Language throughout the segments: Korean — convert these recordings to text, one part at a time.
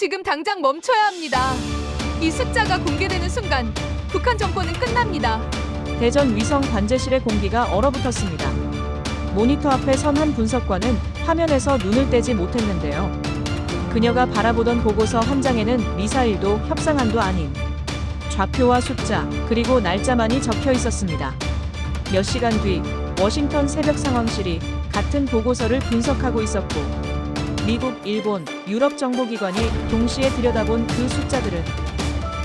지금 당장 멈춰야 합니다. 이 숫자가 공개되는 순간 북한 정권은 끝납니다. 대전 위성 관제실의 공기가 얼어붙었습니다. 모니터 앞에 선 한 분석관은 화면에서 눈을 떼지 못했는데요. 그녀가 바라보던 보고서 한 장에는 미사일도 협상안도 아닌 좌표와 숫자 그리고 날짜만이 적혀 있었습니다. 몇 시간 뒤 워싱턴 새벽 상황실이 같은 보고서를 분석하고 있었고 미국, 일본, 유럽 정보기관이 동시에 들여다본 그 숫자들은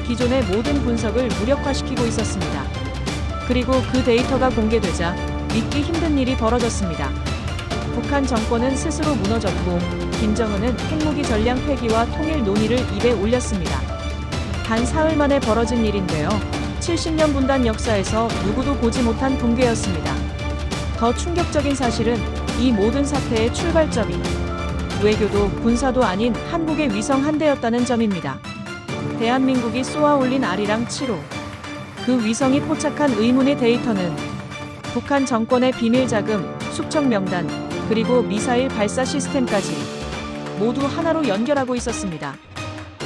기존의 모든 분석을 무력화시키고 있었습니다. 그리고 그 데이터가 공개되자 믿기 힘든 일이 벌어졌습니다. 북한 정권은 스스로 무너졌고 김정은은 핵무기 전량 폐기와 통일 논의를 입에 올렸습니다. 단 사흘 만에 벌어진 일인데요. 70년 분단 역사에서 누구도 보지 못한 붕괴였습니다. 더 충격적인 사실은 이 모든 사태의 출발점이 외교도 군사도 아닌 한국의 위성 한 대였다는 점입니다. 대한민국이 쏘아 올린 아리랑 7호. 그 위성이 포착한 의문의 데이터는 북한 정권의 비밀 자금, 숙청 명단, 그리고 미사일 발사 시스템까지 모두 하나로 연결하고 있었습니다.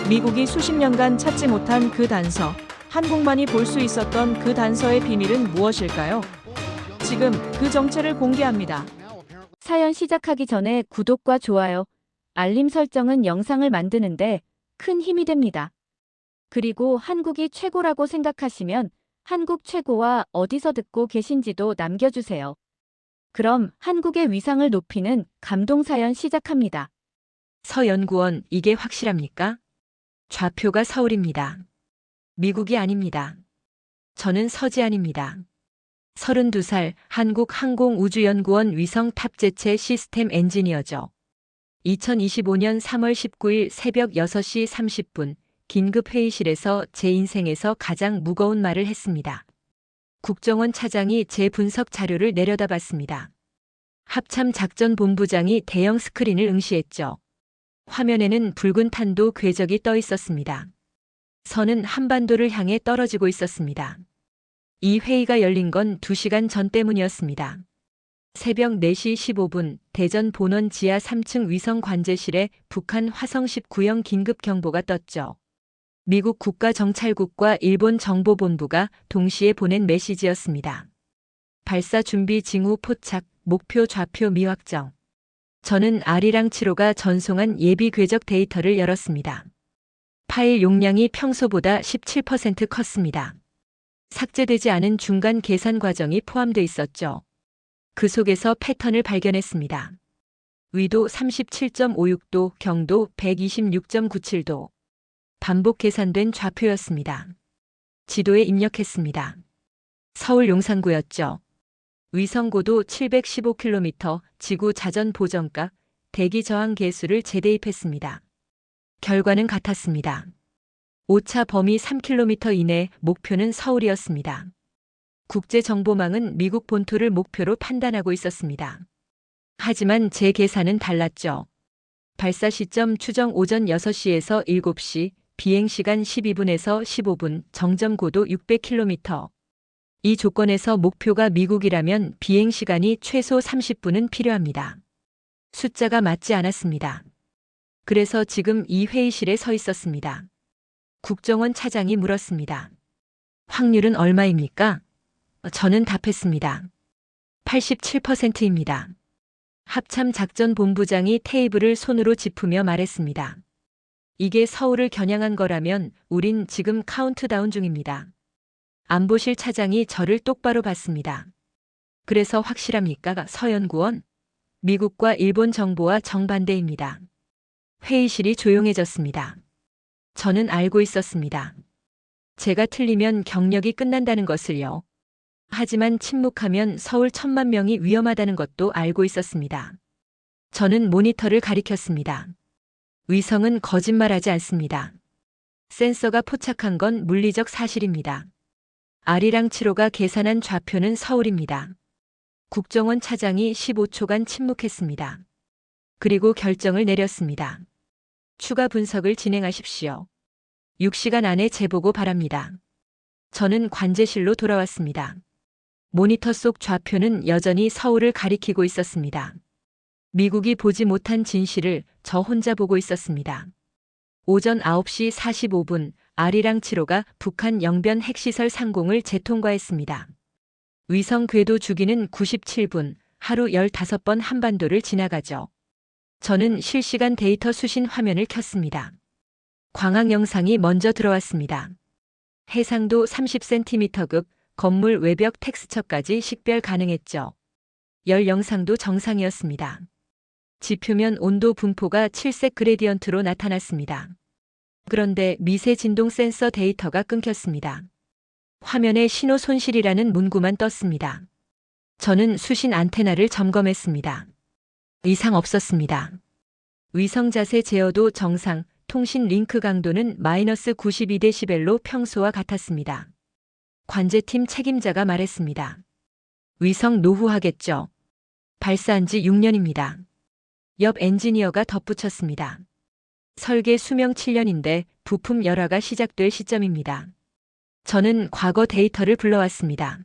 미국이 수십 년간 찾지 못한 그 단서, 한국만이 볼 수 있었던 그 단서의 비밀은 무엇일까요? 지금 그 정체를 공개합니다. 사연 시작하기 전에 구독과 좋아요, 알림 설정은 영상을 만드는데 큰 힘이 됩니다. 그리고 한국이 최고라고 생각하시면 한국 최고와 어디서 듣고 계신지도 남겨주세요. 그럼 한국의 위상을 높이는 감동 사연 시작합니다. 서연구원, 이게 확실합니까? 좌표가 서울입니다. 미국이 아닙니다. 저는 서지안입니다. 32살 한국항공우주연구원 위성 탑재체 시스템 엔지니어죠. 2025년 3월 19일 새벽 6시 30분 긴급 회의실에서 제 인생에서 가장 무거운 말을 했습니다. 국정원 차장이 제 분석 자료를 내려다봤습니다. 합참 작전 본부장이 대형 스크린을 응시했죠. 화면에는 붉은 탄도 궤적이 떠 있었습니다. 선은 한반도를 향해 떨어지고 있었습니다. 이 회의가 열린 건 2시간 전 때문이었습니다. 새벽 4시 15분 대전 본원 지하 3층 위성 관제실에 북한 화성 19형 긴급 경보가 떴죠. 미국 국가정찰국과 일본 정보본부가 동시에 보낸 메시지였습니다. 발사 준비 징후 포착, 목표 좌표 미확정. 저는 아리랑 7호가 전송한 예비 궤적 데이터를 열었습니다. 파일 용량이 평소보다 17% 컸습니다. 삭제되지 않은 중간 계산 과정이 포함돼 있었죠. 그 속에서 패턴을 발견했습니다. 위도 37.56도, 경도 126.97도. 반복 계산된 좌표였습니다. 지도에 입력했습니다. 서울 용산구였죠. 위성고도 715km, 지구 자전 보정각, 대기 저항 계수를 재대입했습니다. 결과는 같았습니다. 오차 범위 3km 이내 목표는 서울이었습니다. 국제정보망은 미국 본토를 목표로 판단하고 있었습니다. 하지만 제 계산은 달랐죠. 발사 시점 추정 오전 6시에서 7시, 비행시간 12분에서 15분, 정점 고도 600km. 이 조건에서 목표가 미국이라면 비행시간이 최소 30분은 필요합니다. 숫자가 맞지 않았습니다. 그래서 지금 이 회의실에 서 있었습니다. 국정원 차장이 물었습니다. 확률은 얼마입니까? 저는 답했습니다. 87%입니다. 합참 작전 본부장이 테이블을 손으로 짚으며 말했습니다. 이게 서울을 겨냥한 거라면 우린 지금 카운트다운 중입니다. 안보실 차장이 저를 똑바로 봤습니다. 그래서 확실합니까? 서연구원? 미국과 일본 정보와 정반대입니다. 회의실이 조용해졌습니다. 저는 알고 있었습니다. 제가 틀리면 경력이 끝난다는 것을요. 하지만 침묵하면 서울 천만 명이 위험하다는 것도 알고 있었습니다. 저는 모니터를 가리켰습니다. 위성은 거짓말하지 않습니다. 센서가 포착한 건 물리적 사실입니다. 아리랑 7호가 계산한 좌표는 서울입니다. 국정원 차장이 15초간 침묵했습니다. 그리고 결정을 내렸습니다. 추가 분석을 진행하십시오. 6시간 안에 재보고 바랍니다. 저는 관제실로 돌아왔습니다. 모니터 속 좌표는 여전히 서울을 가리키고 있었습니다. 미국이 보지 못한 진실을 저 혼자 보고 있었습니다. 오전 9시 45분 아리랑 7호가 북한 영변 핵시설 상공을 재통과했습니다. 위성 궤도 주기는 97분, 하루 15번 한반도를 지나가죠. 저는 실시간 데이터 수신 화면을 켰습니다. 광학 영상이 먼저 들어왔습니다. 해상도 30cm급 건물 외벽 텍스처까지 식별 가능했죠. 열 영상도 정상이었습니다. 지표면 온도 분포가 7색 그레디언트로 나타났습니다. 그런데 미세 진동 센서 데이터가 끊겼습니다. 화면에 신호 손실이라는 문구만 떴습니다. 저는 수신 안테나를 점검했습니다. 이상 없었습니다. 위성 자세 제어도 정상, 통신 링크 강도는 마이너스 92데시벨로 평소와 같았습니다. 관제팀 책임자가 말했습니다. 위성 노후하겠죠. 발사한 지 6년입니다. 옆 엔지니어가 덧붙였습니다. 설계 수명 7년인데 부품 열화가 시작될 시점입니다. 저는 과거 데이터를 불러왔습니다.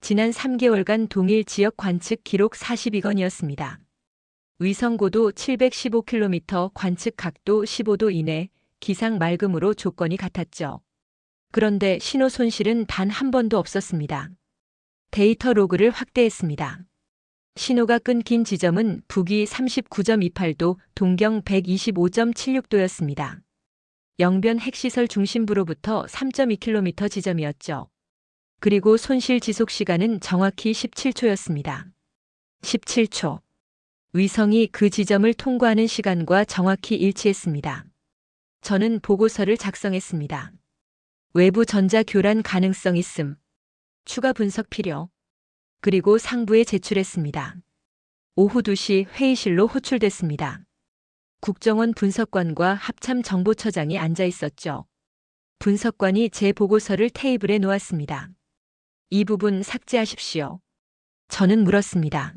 지난 3개월간 동일 지역 관측 기록 42건이었습니다. 위성 고도 715km, 관측 각도 15도 이내, 기상 맑음으로 조건이 같았죠. 그런데 신호 손실은 단 한 번도 없었습니다. 데이터 로그를 확대했습니다. 신호가 끊긴 지점은 북위 39.28도, 동경 125.76도였습니다. 영변 핵시설 중심부로부터 3.2km 지점이었죠. 그리고 손실 지속 시간은 정확히 17초였습니다. 17초. 위성이 그 지점을 통과하는 시간과 정확히 일치했습니다. 저는 보고서를 작성했습니다. 외부 전자 교란 가능성 있음. 추가 분석 필요. 그리고 상부에 제출했습니다. 오후 2시 회의실로 호출됐습니다. 국정원 분석관과 합참 정보처장이 앉아 있었죠. 분석관이 제 보고서를 테이블에 놓았습니다. 이 부분 삭제하십시오. 저는 물었습니다.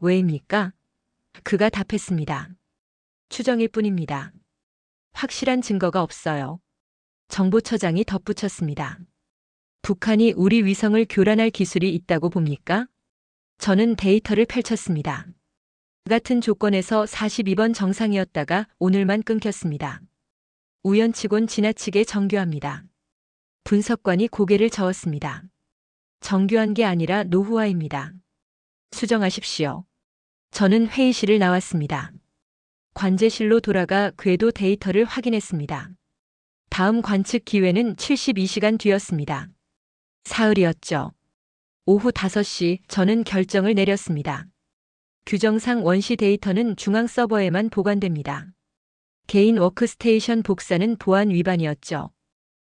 왜입니까? 그가 답했습니다. 추정일 뿐입니다. 확실한 증거가 없어요. 정보처장이 덧붙였습니다. 북한이 우리 위성을 교란할 기술이 있다고 봅니까? 저는 데이터를 펼쳤습니다. 같은 조건에서 42번 정상이었다가 오늘만 끊겼습니다. 우연치곤 지나치게 정교합니다. 분석관이 고개를 저었습니다. 정교한 게 아니라 노후화입니다. 수정하십시오. 저는 회의실을 나왔습니다. 관제실로 돌아가 궤도 데이터를 확인했습니다. 다음 관측 기회는 72시간 뒤였습니다. 사흘이었죠. 오후 5시 저는 결정을 내렸습니다. 규정상 원시 데이터는 중앙 서버에만 보관됩니다. 개인 워크스테이션 복사는 보안 위반이었죠.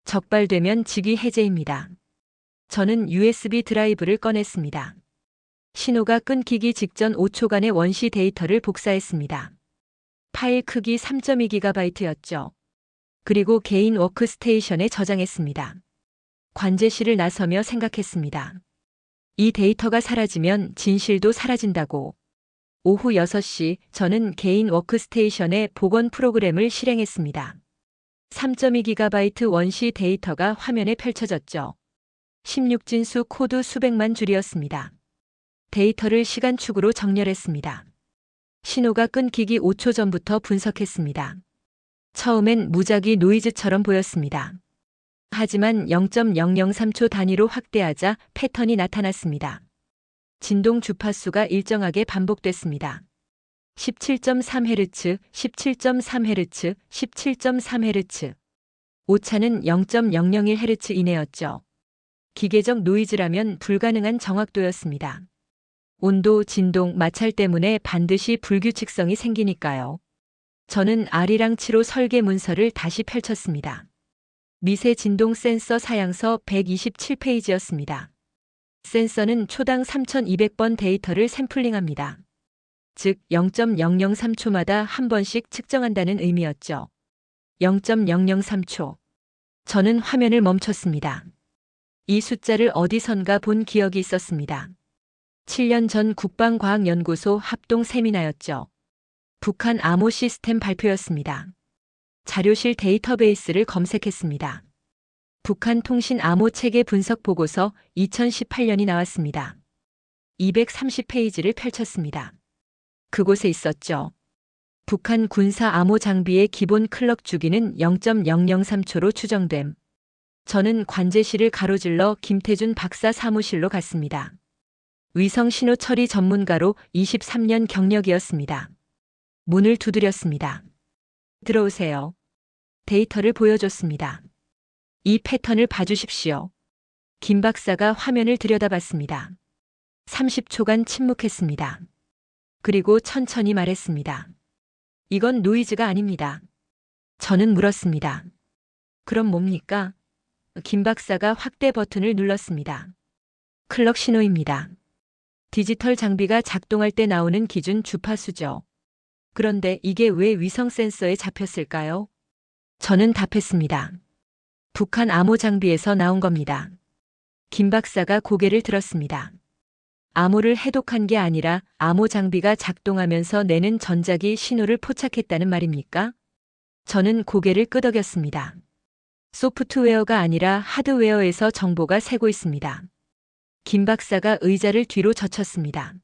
적발되면 직위 해제입니다. 저는 USB 드라이브를 꺼냈습니다. 신호가 끊기기 직전 5초간의 원시 데이터를 복사했습니다. 파일 크기 3.2GB였죠. 그리고 개인 워크스테이션에 저장했습니다. 관제실을 나서며 생각했습니다. 이 데이터가 사라지면 진실도 사라진다고. 오후 6시 저는 개인 워크스테이션에 복원 프로그램을 실행했습니다. 3.2GB 원시 데이터가 화면에 펼쳐졌죠. 16진수 코드 수백만 줄이었습니다. 데이터를 시간축으로 정렬했습니다. 신호가 끊기기 5초 전부터 분석했습니다. 처음엔 무작위 노이즈처럼 보였습니다. 하지만 0.003초 단위로 확대하자 패턴이 나타났습니다. 진동 주파수가 일정하게 반복됐습니다. 17.3Hz, 17.3Hz, 17.3Hz. 오차는 0.001Hz 이내였죠. 기계적 노이즈라면 불가능한 정확도였습니다. 온도, 진동, 마찰 때문에 반드시 불규칙성이 생기니까요. 저는 아리랑 7호 설계 문서를 다시 펼쳤습니다. 미세 진동 센서 사양서 127페이지였습니다. 센서는 초당 3200번 데이터를 샘플링합니다. 즉 0.003초마다 한 번씩 측정한다는 의미였죠. 0.003초. 저는 화면을 멈췄습니다. 이 숫자를 어디선가 본 기억이 있었습니다. 7년 전 국방과학연구소 합동 세미나였죠. 북한 암호 시스템 발표였습니다. 자료실 데이터베이스를 검색했습니다. 북한 통신 암호 체계 분석 보고서 2018년이 나왔습니다. 230페이지를 펼쳤습니다. 그곳에 있었죠. 북한 군사 암호 장비의 기본 클럭 주기는 0.003초로 추정됨. 저는 관제실을 가로질러 김태준 박사 사무실로 갔습니다. 위성 신호 처리 전문가로 23년 경력이었습니다. 문을 두드렸습니다. 들어오세요. 데이터를 보여줬습니다. 이 패턴을 봐주십시오. 김 박사가 화면을 들여다봤습니다. 30초간 침묵했습니다. 그리고 천천히 말했습니다. 이건 노이즈가 아닙니다. 저는 물었습니다. 그럼 뭡니까? 김 박사가 확대 버튼을 눌렀습니다. 클럭 신호입니다. 디지털 장비가 작동할 때 나오는 기준 주파수죠. 그런데 이게 왜 위성 센서에 잡혔을까요? 저는 답했습니다. 북한 암호 장비에서 나온 겁니다. 김 박사가 고개를 들었습니다. 암호를 해독한 게 아니라 암호 장비가 작동하면서 내는 전자기 신호를 포착했다는 말입니까? 저는 고개를 끄덕였습니다. 소프트웨어가 아니라 하드웨어에서 정보가 새고 있습니다. 김 박사가 의자를 뒤로 젖혔습니다.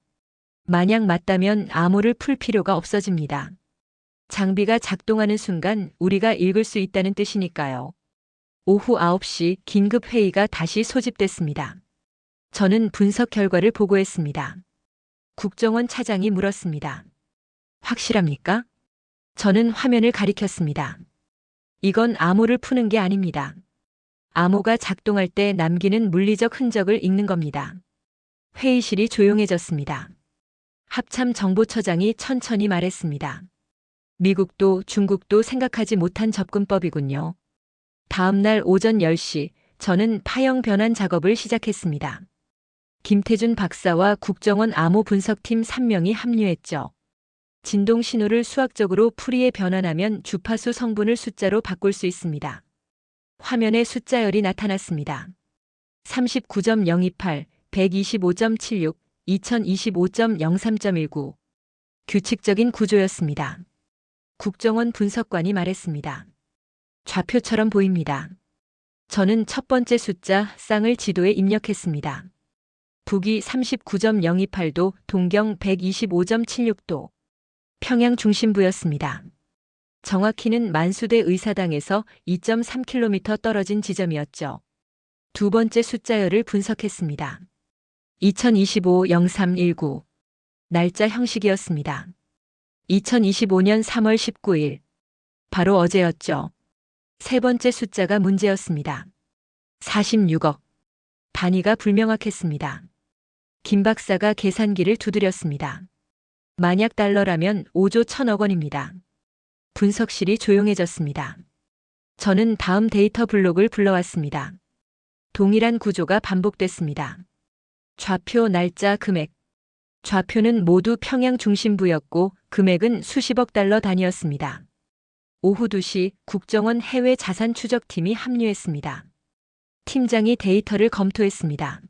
만약 맞다면 암호를 풀 필요가 없어집니다. 장비가 작동하는 순간 우리가 읽을 수 있다는 뜻이니까요. 오후 9시 긴급 회의가 다시 소집됐습니다. 저는 분석 결과를 보고했습니다. 국정원 차장이 물었습니다. 확실합니까? 저는 화면을 가리켰습니다. 이건 암호를 푸는 게 아닙니다. 암호가 작동할 때 남기는 물리적 흔적을 읽는 겁니다. 회의실이 조용해졌습니다. 합참 정보처장이 천천히 말했습니다. 미국도 중국도 생각하지 못한 접근법이군요. 다음 날 오전 10시 저는 파형 변환 작업을 시작했습니다. 김태준 박사와 국정원 암호 분석팀 3명이 합류했죠. 진동 신호를 수학적으로 풀이에 변환하면 주파수 성분을 숫자로 바꿀 수 있습니다. 화면에 숫자열이 나타났습니다. 39.028, 125.76, 2025.03.19. 규칙적인 구조였습니다. 국정원 분석관이 말했습니다. 좌표처럼 보입니다. 저는 첫 번째 숫자 쌍을 지도에 입력했습니다. 북위 39.028도, 동경 125.76도. 평양 중심부였습니다. 정확히는 만수대 의사당에서 2.3km 떨어진 지점이었죠. 두 번째 숫자열을 분석했습니다. 2025-0319. 날짜 형식이었습니다. 2025년 3월 19일. 바로 어제였죠. 세 번째 숫자가 문제였습니다. 46억. 단위가 불명확했습니다. 김 박사가 계산기를 두드렸습니다. 만약 달러라면 5조 1천억 원입니다. 분석실이 조용해졌습니다. 저는 다음 데이터 블록을 불러왔습니다. 동일한 구조가 반복됐습니다. 좌표, 날짜, 금액. 좌표는 모두 평양 중심부였고 금액은 수십억 달러 단위였습니다. 오후 2시 국정원 해외 자산 추적팀이 합류했습니다. 팀장이 데이터를 검토했습니다.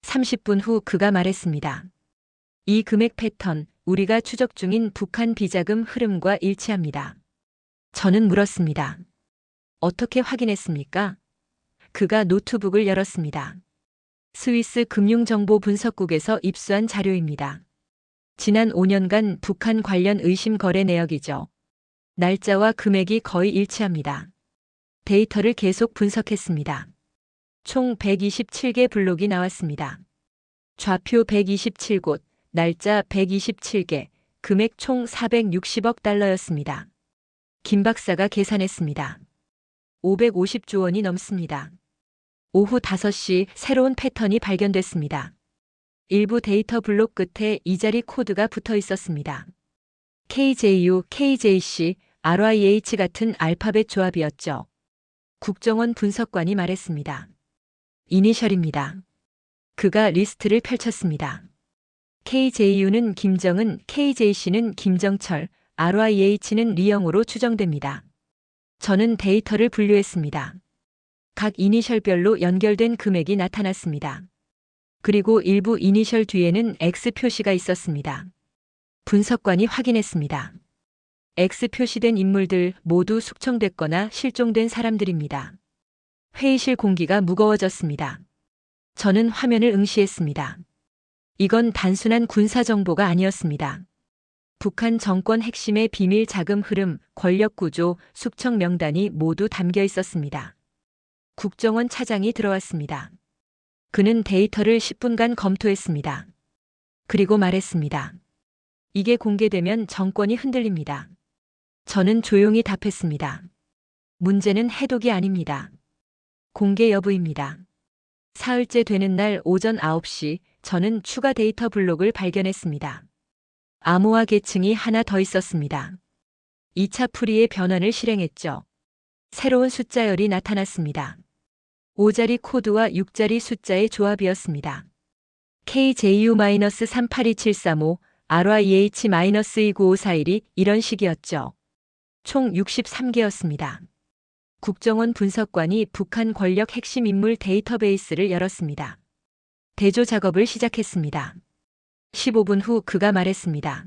30분 후 그가 말했습니다. 이 금액 패턴, 우리가 추적 중인 북한 비자금 흐름과 일치합니다. 저는 물었습니다. 어떻게 확인했습니까? 그가 노트북을 열었습니다. 스위스 금융정보분석국에서 입수한 자료입니다. 지난 5년간 북한 관련 의심 거래 내역이죠. 날짜와 금액이 거의 일치합니다. 데이터를 계속 분석했습니다. 총 127개 블록이 나왔습니다. 좌표 127곳, 날짜 127개, 금액 총 460억 달러였습니다. 김 박사가 계산했습니다. 550조 원이 넘습니다. 오후 5시 새로운 패턴이 발견됐습니다. 일부 데이터 블록 끝에 이 자리 코드가 붙어 있었습니다. KJU, KJC, RYH 같은 알파벳 조합이었죠. 국정원 분석관이 말했습니다. 이니셜입니다. 그가 리스트를 펼쳤습니다. KJU는 김정은, KJC는 김정철, RYH는 리영으로 추정됩니다. 저는 데이터를 분류했습니다. 각 이니셜별로 연결된 금액이 나타났습니다. 그리고 일부 이니셜 뒤에는 X 표시가 있었습니다. 분석관이 확인했습니다. X 표시된 인물들 모두 숙청됐거나 실종된 사람들입니다. 회의실 공기가 무거워졌습니다. 저는 화면을 응시했습니다. 이건 단순한 군사 정보가 아니었습니다. 북한 정권 핵심의 비밀 자금 흐름, 권력 구조, 숙청 명단이 모두 담겨 있었습니다. 국정원 차장이 들어왔습니다. 그는 데이터를 10분간 검토했습니다. 그리고 말했습니다. 이게 공개되면 정권이 흔들립니다. 저는 조용히 답했습니다. 문제는 해독이 아닙니다. 공개 여부입니다. 사흘째 되는 날 오전 9시 저는 추가 데이터 블록을 발견했습니다. 암호화 계층이 하나 더 있었습니다. 2차 풀이의 변환을 실행했죠. 새로운 숫자열이 나타났습니다. 5자리 코드와 6자리 숫자의 조합이었습니다. KJU-3827335, RYH-29541이 이런 식이었죠. 총 63개였습니다. 국정원 분석관이 북한 권력 핵심 인물 데이터베이스를 열었습니다. 대조 작업을 시작했습니다. 15분 후 그가 말했습니다.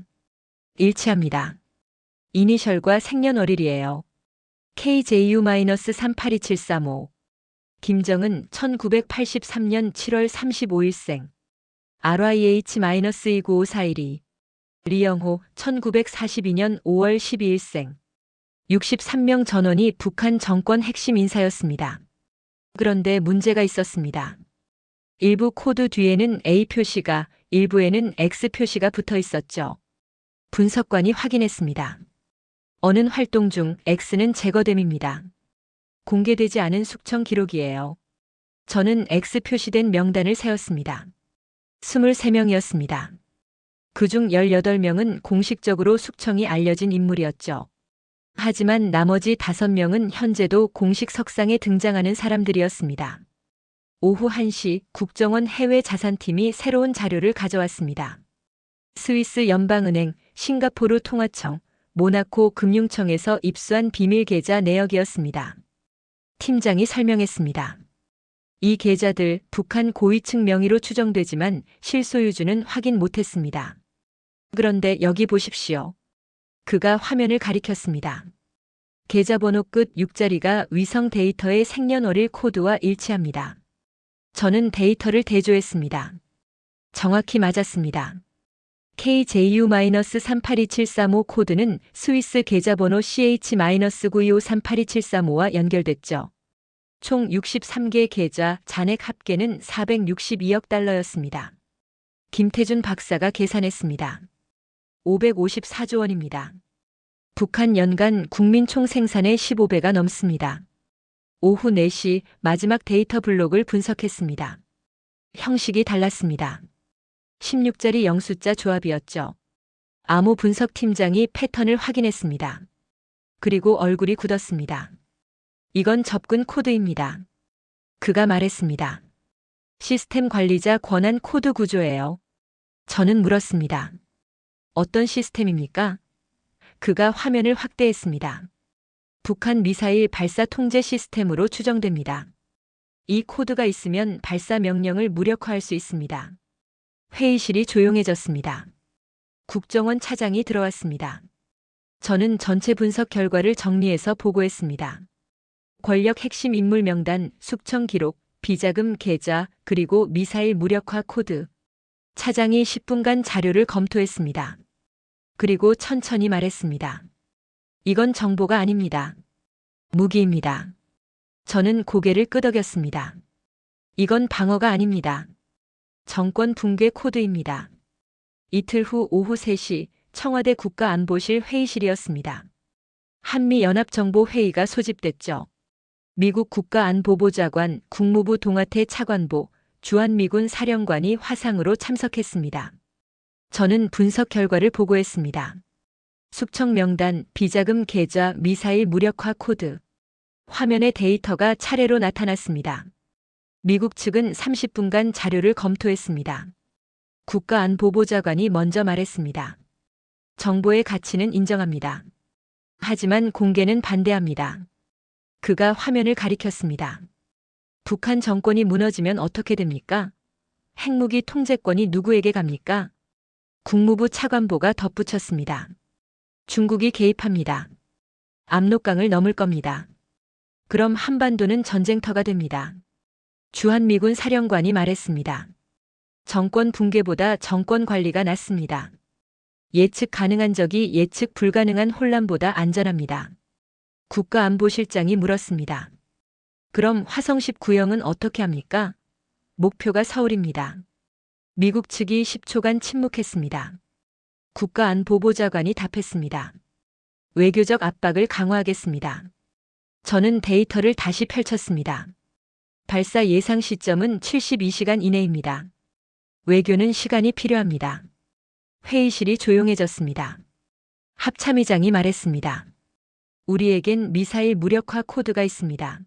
일치합니다. 이니셜과 생년월일이에요. KJU-3827335. 김정은 1983년 7월 35일생. RYH-29541이. 리영호 1942년 5월 12일생. 63명 전원이 북한 정권 핵심 인사였습니다. 그런데 문제가 있었습니다. 일부 코드 뒤에는 A 표시가, 일부에는 X 표시가 붙어 있었죠. 분석관이 확인했습니다. 어는 활동 중 X는 제거됨입니다. 공개되지 않은 숙청 기록이에요. 저는 X 표시된 명단을 세웠습니다. 23명이었습니다. 그중 18명은 공식적으로 숙청이 알려진 인물이었죠. 하지만 나머지 5명은 현재도 공식 석상에 등장하는 사람들이었습니다. 오후 1시 국정원 해외 자산팀이 새로운 자료를 가져왔습니다. 스위스 연방은행, 싱가포르 통화청, 모나코 금융청에서 입수한 비밀 계좌 내역이었습니다. 팀장이 설명했습니다. 이 계좌들 북한 고위층 명의로 추정되지만 실소유주는 확인 못했습니다. 그런데 여기 보십시오. 그가 화면을 가리켰습니다. 계좌번호 끝 6자리가 위성 데이터의 생년월일 코드와 일치합니다. 저는 데이터를 대조했습니다. 정확히 맞았습니다. KJU-3827335 코드는 스위스 계좌번호 CH-9253827335와 연결됐죠. 총 63개 계좌 잔액 합계는 462억 달러였습니다. 김태준 박사가 계산했습니다. 554조 원입니다. 북한 연간 국민 총 생산의 15배가 넘습니다. 오후 4시 마지막 데이터 블록을 분석했습니다. 형식이 달랐습니다. 16자리 영숫자 조합이었죠. 암호 분석 팀장이 패턴을 확인했습니다. 그리고 얼굴이 굳었습니다. 이건 접근 코드입니다. 그가 말했습니다. 시스템 관리자 권한 코드 구조예요. 저는 물었습니다. 어떤 시스템입니까? 그가 화면을 확대했습니다. 북한 미사일 발사 통제 시스템으로 추정됩니다. 이 코드가 있으면 발사 명령을 무력화할 수 있습니다. 회의실이 조용해졌습니다. 국정원 차장이 들어왔습니다. 저는 전체 분석 결과를 정리해서 보고했습니다. 권력 핵심 인물 명단, 숙청 기록, 비자금 계좌, 그리고 미사일 무력화 코드. 차장이 10분간 자료를 검토했습니다. 그리고 천천히 말했습니다. 이건 정보가 아닙니다. 무기입니다. 저는 고개를 끄덕였습니다. 이건 방어가 아닙니다. 정권 붕괴 코드입니다. 이틀 후 오후 3시 청와대 국가안보실 회의실이었습니다. 한미연합정보회의가 소집됐죠. 미국 국가안보보좌관, 국무부 동아태 차관보, 주한미군 사령관이 화상으로 참석했습니다. 저는 분석 결과를 보고했습니다. 숙청 명단, 비자금 계좌, 미사일 무력화 코드. 화면에 데이터가 차례로 나타났습니다. 미국 측은 30분간 자료를 검토했습니다. 국가안보보좌관이 먼저 말했습니다. 정보의 가치는 인정합니다. 하지만 공개는 반대합니다. 그가 화면을 가리켰습니다. 북한 정권이 무너지면 어떻게 됩니까? 핵무기 통제권이 누구에게 갑니까? 국무부 차관보가 덧붙였습니다. 중국이 개입합니다. 압록강을 넘을 겁니다. 그럼 한반도는 전쟁터가 됩니다. 주한미군 사령관이 말했습니다. 정권 붕괴보다 정권 관리가 낫습니다. 예측 가능한 적이 예측 불가능한 혼란보다 안전합니다. 국가안보실장이 물었습니다. 그럼 화성 19형은 어떻게 합니까? 목표가 서울입니다. 미국 측이 10초간 침묵했습니다. 국가안보보좌관이 답했습니다. 외교적 압박을 강화하겠습니다. 저는 데이터를 다시 펼쳤습니다. 발사 예상 시점은 72시간 이내입니다. 외교는 시간이 필요합니다. 회의실이 조용해졌습니다. 합참의장이 말했습니다. 우리에겐 미사일 무력화 코드가 있습니다.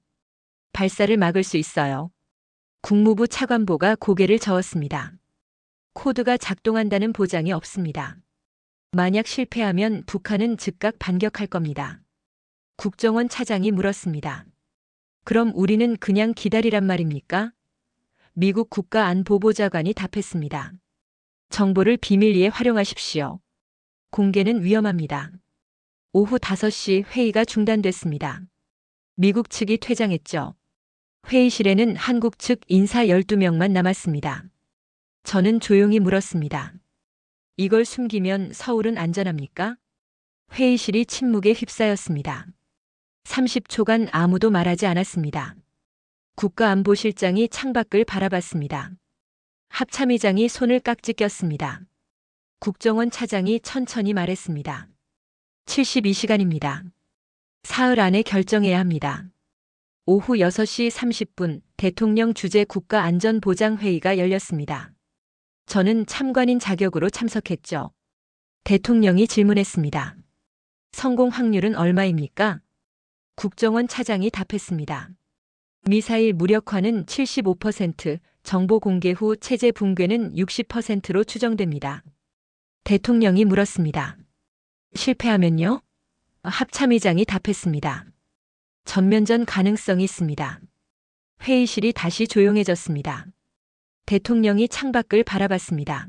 발사를 막을 수 있어요. 국무부 차관보가 고개를 저었습니다. 코드가 작동한다는 보장이 없습니다. 만약 실패하면 북한은 즉각 반격할 겁니다. 국정원 차장이 물었습니다. 그럼 우리는 그냥 기다리란 말입니까? 미국 국가안보보좌관이 답했습니다. 정보를 비밀리에 활용하십시오. 공개는 위험합니다. 오후 5시 회의가 중단됐습니다. 미국 측이 퇴장했죠. 회의실에는 한국 측 인사 12명만 남았습니다. 저는 조용히 물었습니다. 이걸 숨기면 서울은 안전합니까? 회의실이 침묵에 휩싸였습니다. 30초간 아무도 말하지 않았습니다. 국가안보실장이 창밖을 바라봤습니다. 합참의장이 손을 깍지 꼈습니다. 국정원 차장이 천천히 말했습니다. 72시간입니다. 사흘 안에 결정해야 합니다. 오후 6시 30분 대통령 주재 국가안전보장회의가 열렸습니다. 저는 참관인 자격으로 참석했죠. 대통령이 질문했습니다. 성공 확률은 얼마입니까? 국정원 차장이 답했습니다. 미사일 무력화는 75%, 정보 공개 후 체제 붕괴는 60%로 추정됩니다. 대통령이 물었습니다. 실패하면요? 합참의장이 답했습니다. 전면전 가능성이 있습니다. 회의실이 다시 조용해졌습니다. 대통령이 창밖을 바라봤습니다.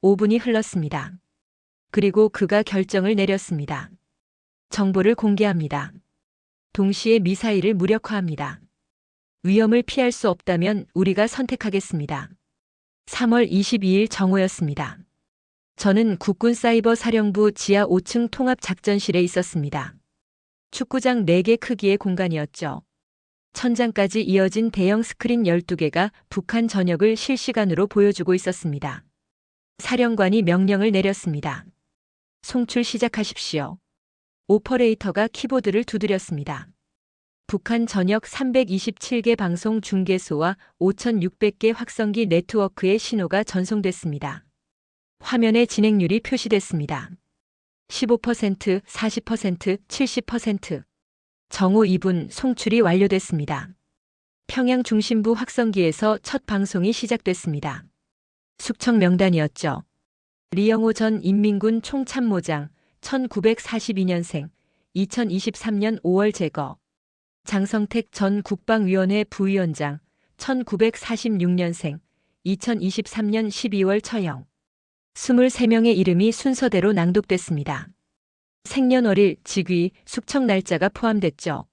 5분이 흘렀습니다. 그리고 그가 결정을 내렸습니다. 정보를 공개합니다. 동시에 미사일을 무력화합니다. 위험을 피할 수 없다면 우리가 선택하겠습니다. 3월 22일 정오였습니다. 저는 국군 사이버 사령부 지하 5층 통합 작전실에 있었습니다. 축구장 4개 크기의 공간이었죠. 천장까지 이어진 대형 스크린 12개가 북한 전역을 실시간으로 보여주고 있었습니다. 사령관이 명령을 내렸습니다. 송출 시작하십시오. 오퍼레이터가 키보드를 두드렸습니다. 북한 전역 327개 방송 중계소와 5,600개 확성기 네트워크의 신호가 전송됐습니다. 화면에 진행률이 표시됐습니다. 15%, 40%, 70%. 정오 2분 송출이 완료됐습니다. 평양 중심부 확성기에서 첫 방송이 시작됐습니다. 숙청 명단이었죠. 리영호 전 인민군 총참모장, 1942년생, 2023년 5월 제거. 장성택 전 국방위원회 부위원장, 1946년생, 2023년 12월 처형. 23명의 이름이 순서대로 낭독됐습니다. 생년월일, 직위, 숙청 날짜가 포함됐죠.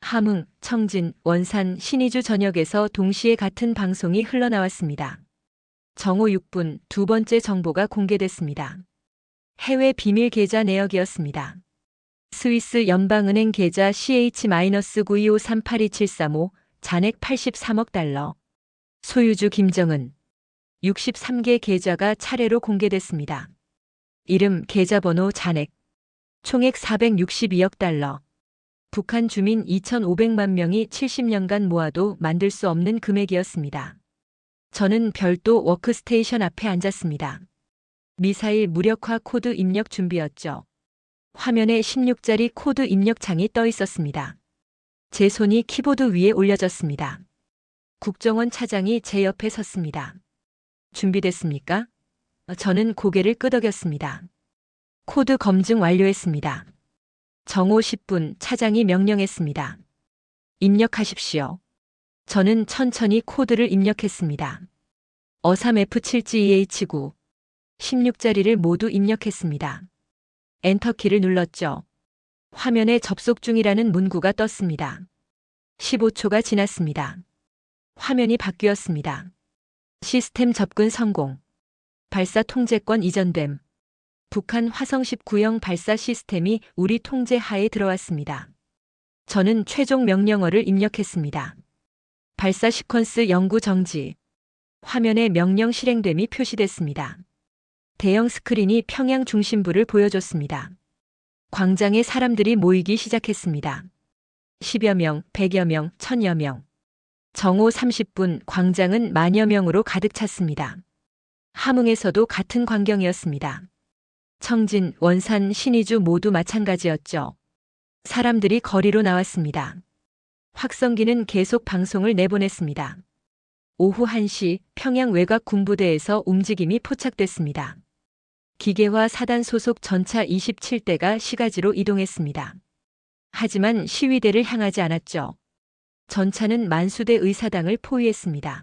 함흥, 청진, 원산, 신의주 전역에서 동시에 같은 방송이 흘러나왔습니다. 정오 6분 두 번째 정보가 공개됐습니다. 해외 비밀 계좌 내역이었습니다. 스위스 연방은행 계좌 CH-92538275 잔액 83억 달러. 소유주 김정은. 63개 계좌가 차례로 공개됐습니다. 이름, 계좌번호, 잔액. 총액 462억 달러. 북한 주민 2,500만 명이 70년간 모아도 만들 수 없는 금액이었습니다. 저는 별도 워크스테이션 앞에 앉았습니다. 미사일 무력화 코드 입력 준비였죠. 화면에 16자리 코드 입력창이 떠 있었습니다. 제 손이 키보드 위에 올려졌습니다. 국정원 차장이 제 옆에 섰습니다. 준비됐습니까? 저는 고개를 끄덕였습니다. 코드 검증 완료했습니다. 정오 10분 차장이 명령했습니다. 입력하십시오. 저는 천천히 코드를 입력했습니다. 어삼F7GEH9 16자리를 모두 입력했습니다. 엔터키를 눌렀죠. 화면에 접속 중이라는 문구가 떴습니다. 15초가 지났습니다. 화면이 바뀌었습니다. 시스템 접근 성공. 발사 통제권 이전됨. 북한 화성 19형 발사 시스템이 우리 통제 하에 들어왔습니다. 저는 최종 명령어를 입력했습니다. 발사 시퀀스 연구 정지. 화면에 명령 실행됨이 표시됐습니다. 대형 스크린이 평양 중심부를 보여줬습니다. 광장에 사람들이 모이기 시작했습니다. 10여 명, 100여 명, 1000여 명. 정오 30분 광장은 만여 명으로 가득 찼습니다. 함흥에서도 같은 광경이었습니다. 청진, 원산, 신의주 모두 마찬가지였죠. 사람들이 거리로 나왔습니다. 확성기는 계속 방송을 내보냈습니다. 오후 1시 평양 외곽 군부대에서 움직임이 포착됐습니다. 기계화 사단 소속 전차 27대가 시가지로 이동했습니다. 하지만 시위대를 향하지 않았죠. 전차는 만수대 의사당을 포위했습니다.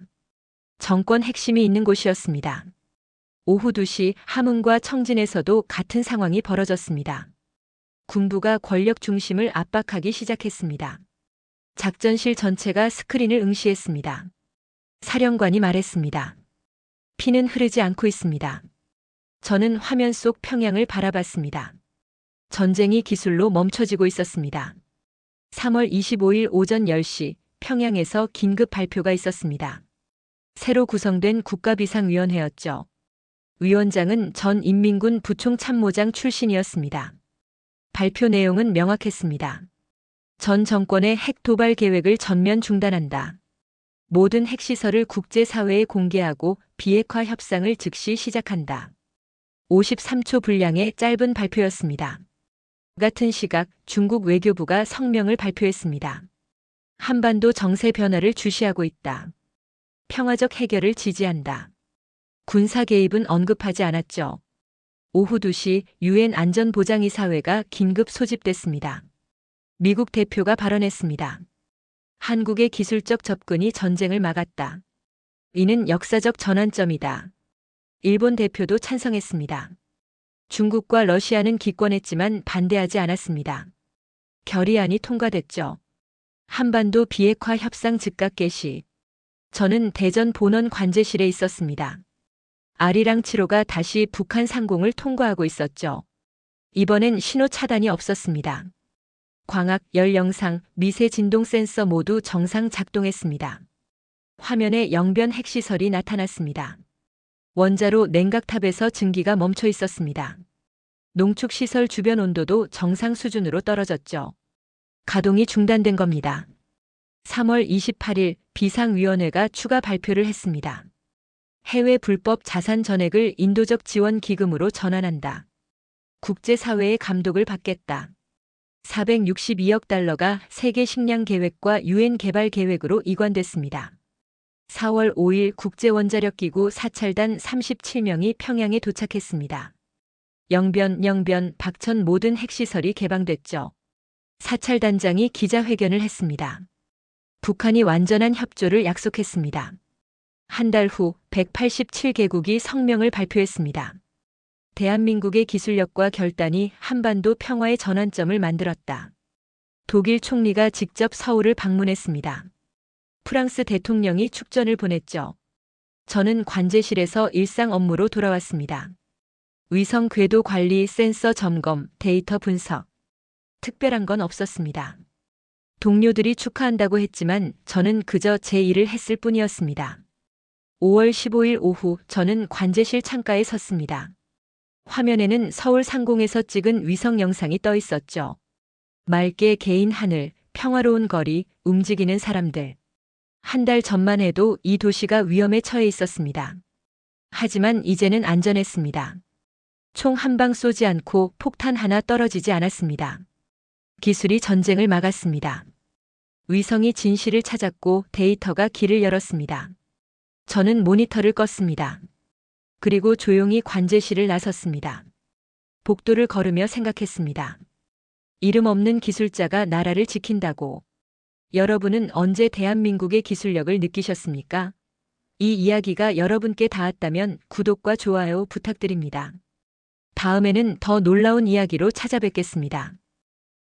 정권 핵심이 있는 곳이었습니다. 오후 2시 함흥과 청진에서도 같은 상황이 벌어졌습니다. 군부가 권력 중심을 압박하기 시작했습니다. 작전실 전체가 스크린을 응시했습니다. 사령관이 말했습니다. 피는 흐르지 않고 있습니다. 저는 화면 속 평양을 바라봤습니다. 전쟁이 기술로 멈춰지고 있었습니다. 3월 25일 오전 10시 평양에서 긴급 발표가 있었습니다. 새로 구성된 국가비상위원회였죠. 위원장은 전 인민군 부총 참모장 출신이었습니다. 발표 내용은 명확했습니다. 전 정권의 핵 도발 계획을 전면 중단한다. 모든 핵시설을 국제사회에 공개하고 비핵화 협상을 즉시 시작한다. 53초 분량의 짧은 발표였습니다. 같은 시각 중국 외교부가 성명을 발표했습니다. 한반도 정세 변화를 주시하고 있다. 평화적 해결을 지지한다. 군사 개입은 언급하지 않았죠. 오후 2시 유엔 안전보장이사회가 긴급 소집됐습니다. 미국 대표가 발언했습니다. 한국의 기술적 접근이 전쟁을 막았다. 이는 역사적 전환점이다. 일본 대표도 찬성했습니다. 중국과 러시아는 기권했지만 반대하지 않았습니다. 결의안이 통과됐죠. 한반도 비핵화 협상 즉각 개시. 저는 대전 본원 관제실에 있었습니다. 아리랑 7호가 다시 북한 상공을 통과하고 있었죠. 이번엔 신호 차단이 없었습니다. 광학, 열 영상, 미세 진동 센서 모두 정상 작동했습니다. 화면에 영변 핵시설이 나타났습니다. 원자로 냉각탑에서 증기가 멈춰 있었습니다. 농축시설 주변 온도도 정상 수준으로 떨어졌죠. 가동이 중단된 겁니다. 3월 28일 비상위원회가 추가 발표를 했습니다. 해외 불법 자산 전액을 인도적 지원 기금으로 전환한다. 국제사회의 감독을 받겠다. 462억 달러가 세계 식량 계획과 유엔 개발 계획으로 이관됐습니다. 4월 5일 국제원자력기구 사찰단 37명이 평양에 도착했습니다. 영변, 영변, 박천 모든 핵시설이 개방됐죠. 사찰단장이 기자회견을 했습니다. 북한이 완전한 협조를 약속했습니다. 한 달 후 187개국이 성명을 발표했습니다. 대한민국의 기술력과 결단이 한반도 평화의 전환점을 만들었다. 독일 총리가 직접 서울을 방문했습니다. 프랑스 대통령이 축전을 보냈죠. 저는 관제실에서 일상 업무로 돌아왔습니다. 위성 궤도 관리, 센서 점검, 데이터 분석. 특별한 건 없었습니다. 동료들이 축하한다고 했지만 저는 그저 제 일을 했을 뿐이었습니다. 5월 15일 오후 저는 관제실 창가에 섰습니다. 화면에는 서울 상공에서 찍은 위성 영상이 떠 있었죠. 맑게 개인 하늘, 평화로운 거리, 움직이는 사람들. 한 달 전만 해도 이 도시가 위험에 처해 있었습니다. 하지만 이제는 안전했습니다. 총 한 방 쏘지 않고 폭탄 하나 떨어지지 않았습니다. 기술이 전쟁을 막았습니다. 위성이 진실을 찾았고 데이터가 길을 열었습니다. 저는 모니터를 껐습니다. 그리고 조용히 관제실을 나섰습니다. 복도를 걸으며 생각했습니다. 이름 없는 기술자가 나라를 지킨다고. 여러분은 언제 대한민국의 기술력을 느끼셨습니까? 이 이야기가 여러분께 닿았다면 구독과 좋아요 부탁드립니다. 다음에는 더 놀라운 이야기로 찾아뵙겠습니다.